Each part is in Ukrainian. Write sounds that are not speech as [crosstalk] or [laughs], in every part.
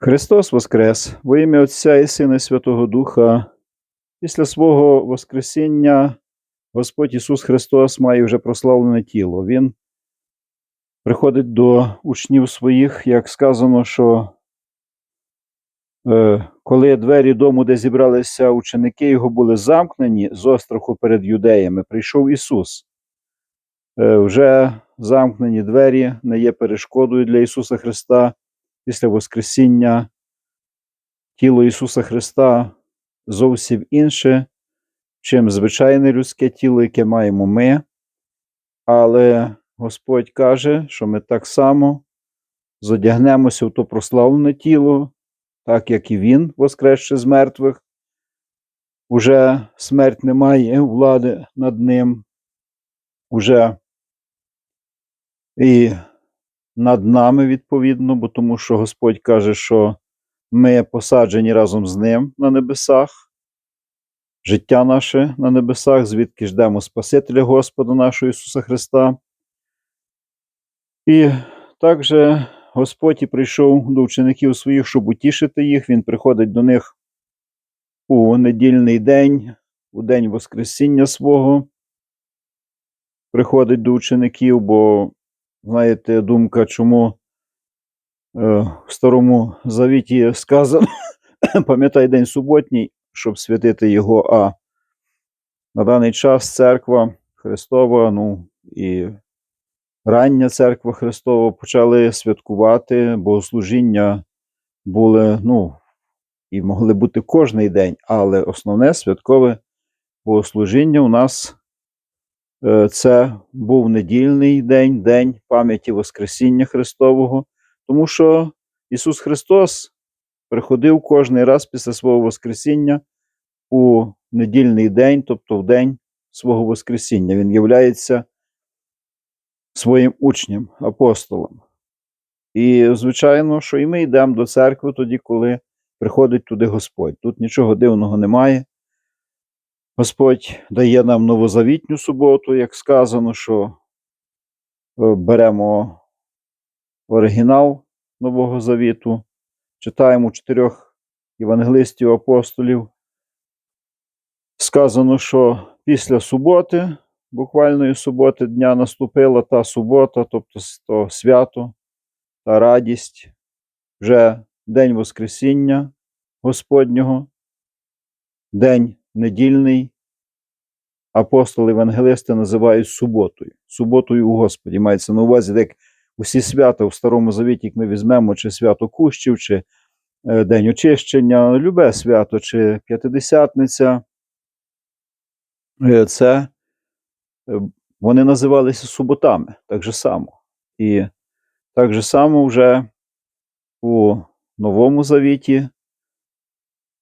Христос Воскрес! Во ім'я Отця і Сина і Святого Духа. Після свого Воскресіння Господь Ісус Христос має вже прославлене тіло. Він приходить до учнів своїх, як сказано, що е, коли двері дому, де зібралися ученики, його були замкнені з остраху перед юдеями, прийшов Ісус. Е, вже замкнені двері не є перешкодою для Ісуса Христа після Воскресіння тіло Ісуса Христа зовсім інше, чим звичайне людське тіло, яке маємо ми. Але Господь каже, що ми так само зодягнемося в то прославлене тіло, так як і Він, воскресши з мертвих. Уже смерть не має влади над ним. Уже і над нами, відповідно, бо тому що Господь каже, що ми посаджені разом з ним на небесах, життя наше на небесах, звідки ждемо Спасителя Господа нашого Ісуса Христа. І також Господь і прийшов до учеників своїх, щоб утішити їх. Він приходить до них у недільний день, у день Воскресіння свого. Приходить до учеників, бо знаєте, думка, чому е, в Старому Завіті сказано, [coughs] пам'ятай день суботній, щоб святити його, а на даний час церква Христова, ну і рання церква Христова почали святкувати, богослужіння були, ну, і могли бути кожний день, але основне святкове богослужіння у нас Це був недільний день, день пам'яті Воскресіння Христового, тому що Ісус Христос приходив кожний раз після свого Воскресіння у недільний день, тобто в день свого Воскресіння. Він являється своїм учнем, апостолом. І, звичайно, що і ми йдемо до церкви тоді, коли приходить туди Господь. Тут нічого дивного немає. Господь дає нам новозавітню суботу, як сказано, що е, беремо оригінал Нового Завіту, читаємо чотирьох євангелистів апостолів. Сказано, що після суботи, буквальної суботи дня наступила та субота, тобто то свято та радість, вже День Воскресіння Господнього, День недільний апостоли евангелисти називають суботою. Суботою у Господі. Мається на увазі, як усі свята в Старому Завіті, як ми візьмемо, чи свято Кущів, чи е, День очищення, любе свято, чи П'ятидесятниця. Е, це е, вони називалися суботами так же само. І так же само вже у Новому Завіті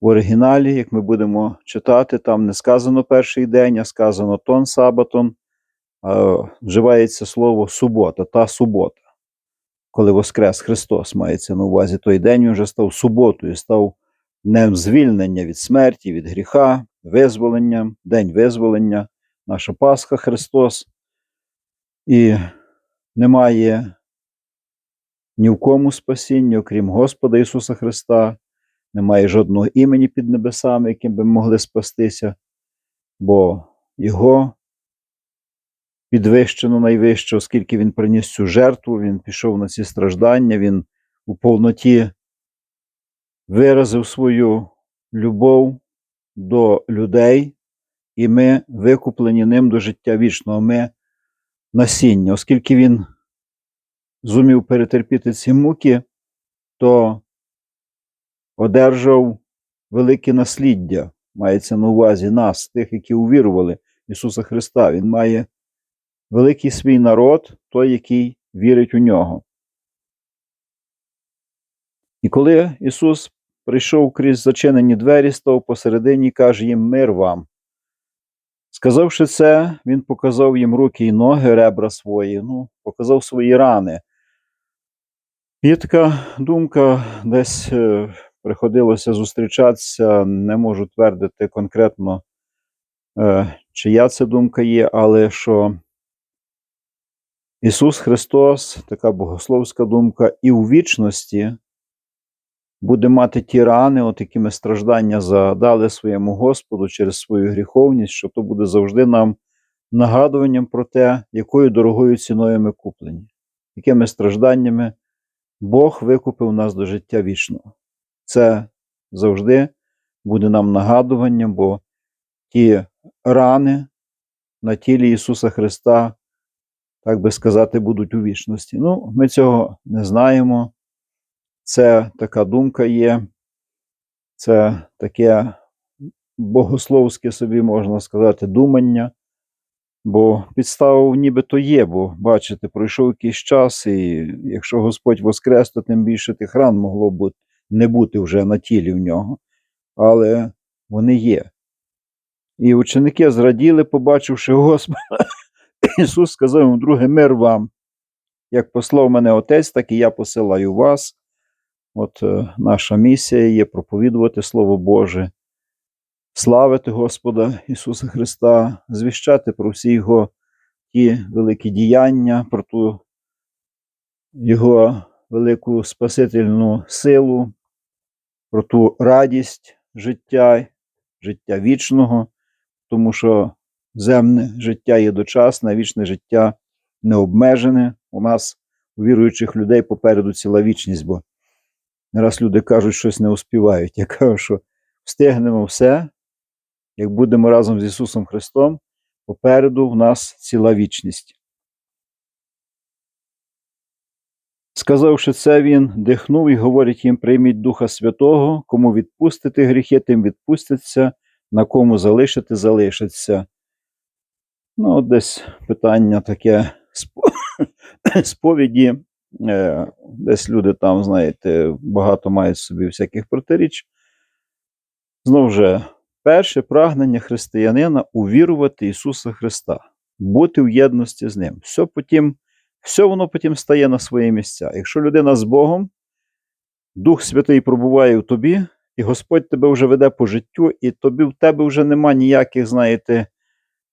в оригіналі, як ми будемо читати, там не сказано перший день, а сказано тон сабатон, вживається слово субота, та субота. Коли Воскрес Христос мається на увазі той день, він вже став суботою, став днем звільнення від смерті, від гріха, визволення, день визволення, наша Пасха Христос. І немає ні в кому спасіння, окрім Господа Ісуса Христа немає жодного імені під небесами, яким би могли спастися, бо Його підвищено найвище, оскільки Він приніс цю жертву, Він пішов на ці страждання, Він у повноті виразив свою любов до людей, і ми викуплені ним до життя вічного. Ми насіння, оскільки він зумів перетерпіти ці муки, то одержав велике насліддя, мається на увазі нас, тих, які увірували Ісуса Христа. Він має великий свій народ, той, який вірить у нього. І коли Ісус прийшов крізь зачинені двері, став посередині каже їм мир вам. Сказавши це, Він показав їм руки і ноги, ребра свої, ну, показав свої рани. Є така думка десь е, приходилося зустрічатися, не можу твердити конкретно, е, чия це думка є, але що Ісус Христос, така богословська думка, і у вічності буде мати ті рани, от які ми страждання задали своєму Господу через свою гріховність, що то буде завжди нам нагадуванням про те, якою дорогою ціною ми куплені, якими стражданнями Бог викупив нас до життя вічного. Це завжди буде нам нагадуванням, бо ті рани на тілі Ісуса Христа, так би сказати, будуть у вічності. Ну, ми цього не знаємо. Це така думка є, це таке богословське собі можна сказати, думання. Бо підстава нібито є, бо бачите, пройшов якийсь час, і якщо Господь воскрес, то тим більше тих ран могло б не бути вже на тілі в нього. Але вони є. І ученики зраділи, побачивши Господа. [laughs] Ісус сказав їм, друге, мир вам. Як послав мене Отець, так і я посилаю вас. От е, наша місія є проповідувати Слово Боже, славити Господа Ісуса Христа, звіщати про всі Його ті великі діяння, про ту Його велику спасительну силу, про ту радість життя, життя вічного, тому що земне життя є дочасне, вічне життя необмежене. У нас, у віруючих людей, попереду ціла вічність, бо не раз люди кажуть, щось не успівають. Я кажу, що встигнемо все, як будемо разом з Ісусом Христом, попереду в нас ціла вічність. Сказавши це, він дихнув і говорить їм: прийміть Духа Святого, кому відпустити гріхи, тим відпустяться, на кому залишити, залишиться. Ну, десь питання таке [coughs] сповіді. Е, Десь люди там, знаєте, багато мають собі всяких протиріч. Знову же, перше прагнення християнина увірувати Ісуса Христа, бути в єдності з Ним. Все, потім, все воно потім стає на свої місця. Якщо людина з Богом, Дух Святий пробуває в тобі, і Господь тебе вже веде по життю, і тобі в тебе вже нема ніяких, знаєте,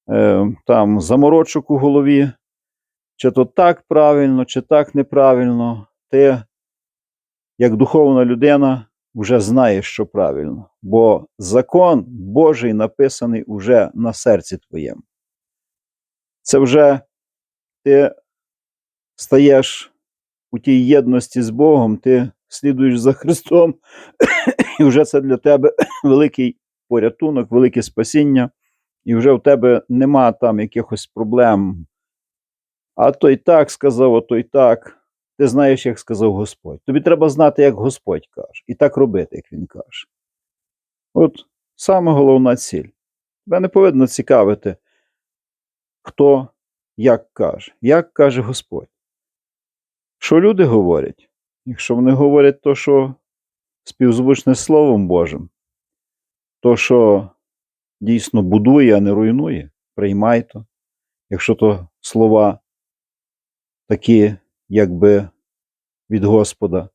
е, там заморочок у голові, чи то так правильно, чи так неправильно. Ти, як духовна людина, вже знаєш, що правильно, бо закон Божий написаний уже на серці твоєму. Це вже ти стаєш у тій єдності з Богом, ти слідуєш за Христом, і вже це для тебе великий порятунок, велике спасіння, і вже в тебе нема там якихось проблем. А той так сказав, а той так. Ти знаєш, як сказав Господь. Тобі треба знати, як Господь каже, і так робити, як Він каже. От саме головна ціль. Тебе не повинно цікавити, хто як каже, як каже Господь. Що люди говорять? Якщо вони говорять то, що співзвучне Словом Божим, то, що дійсно будує, а не руйнує, приймай то. Якщо то слова такі, якби від Господа.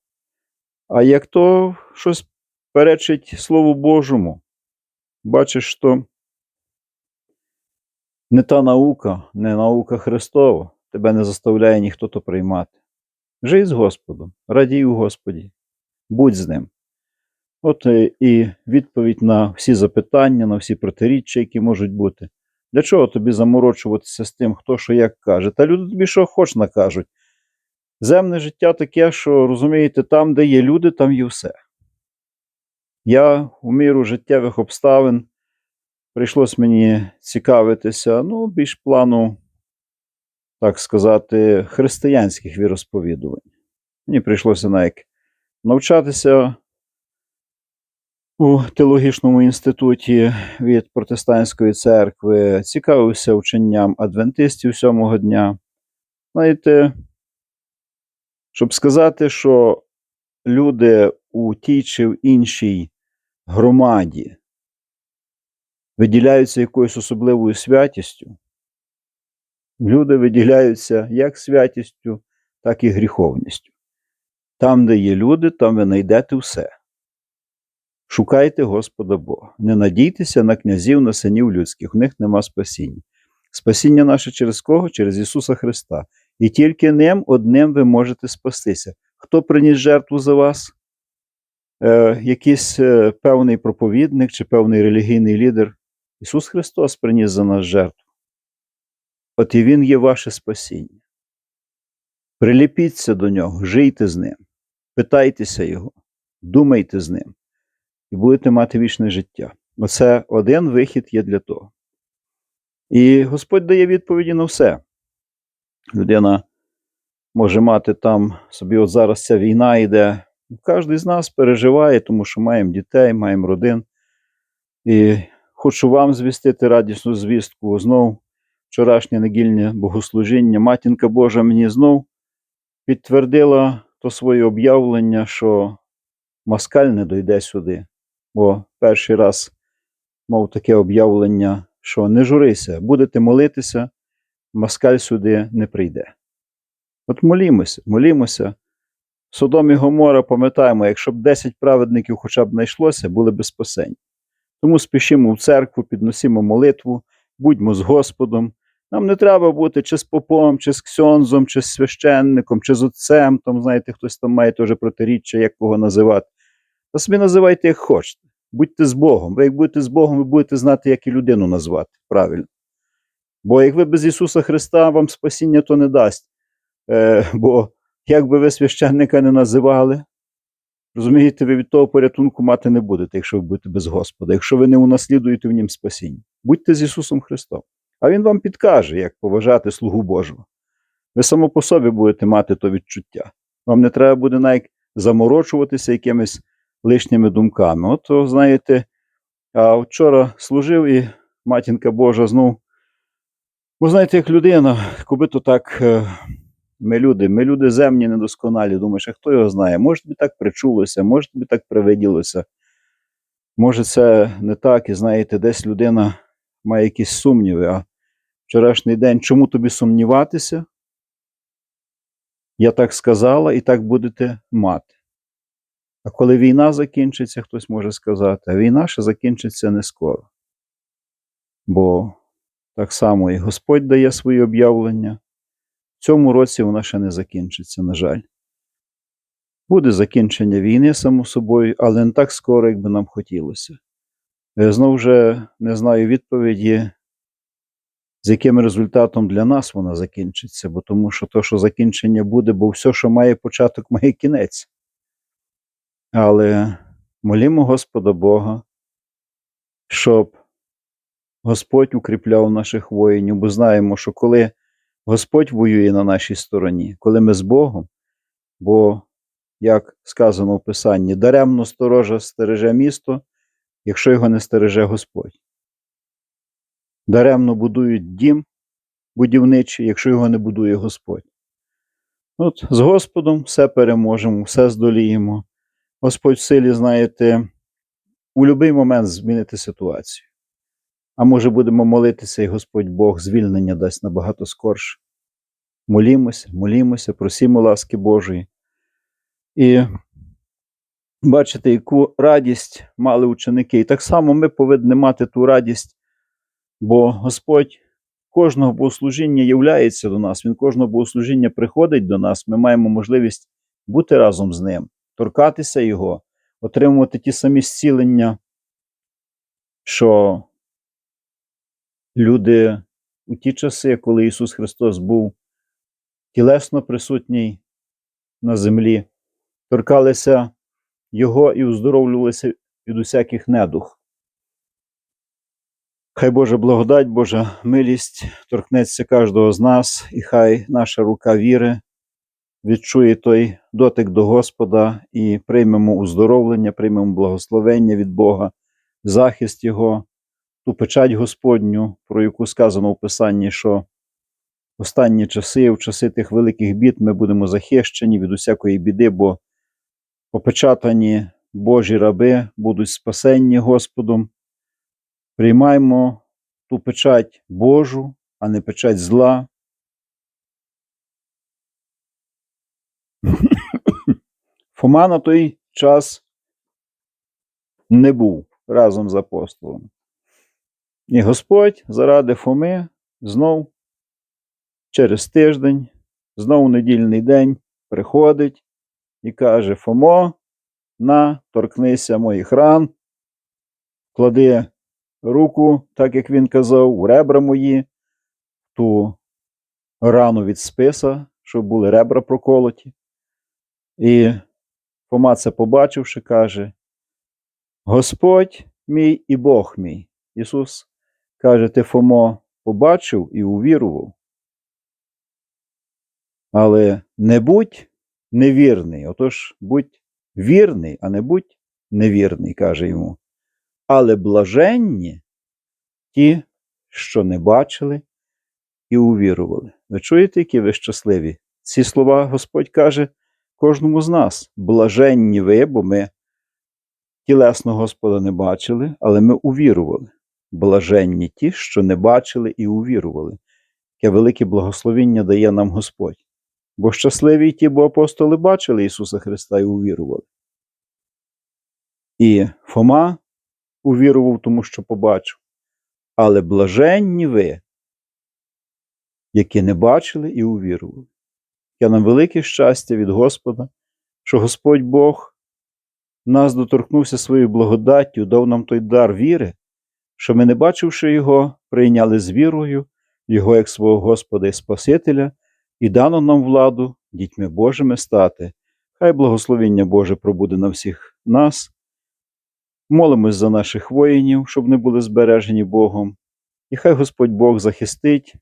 А як то щось перечить Слову Божому, бачиш, що не та наука, не наука Христова, тебе не заставляє ніхто то приймати. Жий з Господом, радій у Господі, будь з ним. От е, і відповідь на всі запитання, на всі протиріччя, які можуть бути. Для чого тобі заморочуватися з тим, хто що як каже? Та люди тобі що хоч накажуть. Земне життя таке, що розумієте, там, де є люди, там є все. Я у міру життєвих обставин прийшлось мені цікавитися, ну, більш плану, так сказати, християнських віросповідувань. Мені прийшлося навіть навчатися у теологічному інституті від протестантської церкви, цікавився вченням адвентистів сьомого дня. Знаєте, щоб сказати, що люди у тій чи в іншій громаді виділяються якоюсь особливою святістю, люди виділяються як святістю, так і гріховністю. Там, де є люди, там ви знайдете все. Шукайте Господа Бога. Не надійтеся на князів, на синів людських, в них нема спасіння. Спасіння наше через кого? Через Ісуса Христа. І тільки ним одним ви можете спастися. Хто приніс жертву за вас? е, якийсь е, певний проповідник чи певний релігійний лідер. Ісус Христос приніс за нас жертву. От і Він є ваше спасіння. Приліпіться до нього, жийте з ним, питайтеся Його, думайте з ним, і будете мати вічне життя. Оце один вихід є для того. І Господь дає відповіді на все. Людина може мати там собі, от зараз ця війна йде. Кожен з нас переживає, тому що маємо дітей, маємо родин. І хочу вам звістити радісну звістку. Знов вчорашнє недільне богослужіння. Матінка Божа мені знов підтвердила то своє об'явлення, що москаль не дойде сюди. Бо перший раз мав таке об'явлення, що не журися, будете молитися, москаль сюди не прийде. От молімося, молімося. Содом і Гомора, пам'ятаємо, якщо б 10 праведників хоча б знайшлося, були б спасені. Тому спішимо в церкву, підносимо молитву, будьмо з Господом. Нам не треба бути чи з попом, чи з ксьонзом, чи з священником, чи з отцем. Там, знаєте, хтось там має теж протиріччя, як кого називати. Та собі називайте, як хочете. Будьте з Богом. Ви як будете з Богом, ви будете знати, як і людину назвати правильно. Бо як ви без Ісуса Христа, вам спасіння то не дасть. Е, бо як би ви священника не називали, розумієте, ви від того порятунку мати не будете, якщо ви будете без Господа, якщо ви не унаслідуєте в нім спасіння. Будьте з Ісусом Христом. А Він вам підкаже, як поважати слугу Божого. Ви само по собі будете мати то відчуття. Вам не треба буде навіть заморочуватися якимись лишніми думками. От, знаєте, а вчора служив і матінка Божа знов. Ви знаєте, як людина, коби то так. е, Ми люди, ми люди земні недосконалі. Думаєш, а хто його знає? Може тобі так причулося, може тобі так привиділося. Може, це не так, і знаєте, десь людина має якісь сумніви, а вчорашній день, чому тобі сумніватися? Я так сказала, і так будете мати. А коли війна закінчиться, хтось може сказати, а війна ще закінчиться не скоро. Бо так само і Господь дає свої об'явлення. В цьому році вона ще не закінчиться, на жаль. Буде закінчення війни, само собою, але не так скоро, як би нам хотілося. Е, Знову вже не знаю відповіді, з яким результатом для нас вона закінчиться, бо тому що то, що закінчення буде, бо все, що має початок, має кінець. Але молімо Господа Бога, щоб Господь укріпляв наших воїнів, бо знаємо, що коли Господь воює на нашій стороні, коли ми з Богом, бо, як сказано в Писанні, даремно сторожа стереже місто, якщо його не стереже Господь. Даремно будують дім будівничий, якщо його не будує Господь. От з Господом все переможемо, все здоліємо. Господь в силі, знаєте, у будь-який момент змінити ситуацію. А може будемо молитися, і Господь Бог звільнення дасть набагато скорше. Молімося, молімося, просімо ласки Божої. І бачите, яку радість мали ученики. І так само ми повинні мати ту радість, бо Господь кожного богослужіння являється до нас, Він кожного богослужіння приходить до нас. Ми маємо можливість бути разом з ним, торкатися Його, отримувати ті самі зцілення, що люди у ті часи, коли Ісус Христос був тілесно присутній на землі, торкалися Його і оздоровлювалися від усяких недух. Хай Божа благодать, Божа милість торкнеться кожного з нас, і хай наша рука віри відчує той дотик до Господа і приймемо уздоровлення, приймемо благословення від Бога, захист Його, ту печать Господню, про яку сказано в Писанні, що останні часи, в часи тих великих бід, ми будемо захищені від усякої біди, бо попечатані Божі раби будуть спасенні Господом. Приймаємо ту печать Божу, а не печать зла. [coughs] Фома на той час не був разом з апостолом. І Господь заради Фоми знов через тиждень, знов недільний день приходить і каже: Фомо, на, торкнися моїх ран, клади руку, так як він казав, у ребра мої, ту рану від списа, щоб були ребра проколоті. І Фома це побачивши, каже: Господь мій і Бог мій. Ісус каже, ти Фомо побачив і увірував. Але не будь невірний. Отож, будь вірний, а не будь невірний, каже йому. Але блаженні ті, що не бачили і увірували. Ви чуєте, які ви щасливі? Ці слова Господь каже кожному з нас. Блаженні ви, бо ми тілесного Господа не бачили, але ми увірували. Блаженні ті, що не бачили і увірували. Яке велике благословіння дає нам Господь. Бо щасливі ті, бо апостоли бачили Ісуса Христа і увірували. І Фома увірував, тому що побачив. Але блаженні ви, які не бачили і увірували. Яке нам велике щастя від Господа, що Господь Бог нас доторкнувся своєю благодаттю, дав нам той дар віри, що ми, не бачивши Його, прийняли з вірою Його як свого Господа і Спасителя, і дано нам владу дітьми Божими стати. Хай благословіння Боже пробуде на всіх нас. Молимось за наших воїнів, щоб не були збережені Богом. І хай Господь Бог захистить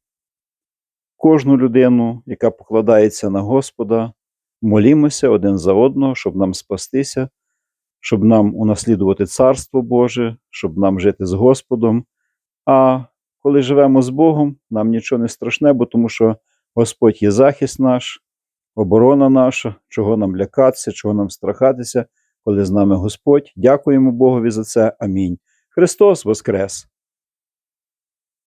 кожну людину, яка покладається на Господа. Молімося один за одного, щоб нам спастися, щоб нам унаслідувати Царство Боже, щоб нам жити з Господом. А коли живемо з Богом, нам нічого не страшне, бо тому що Господь є захист наш, оборона наша, чого нам лякатися, чого нам страхатися, коли з нами Господь. Дякуємо Богові за це. Амінь. Христос Воскрес!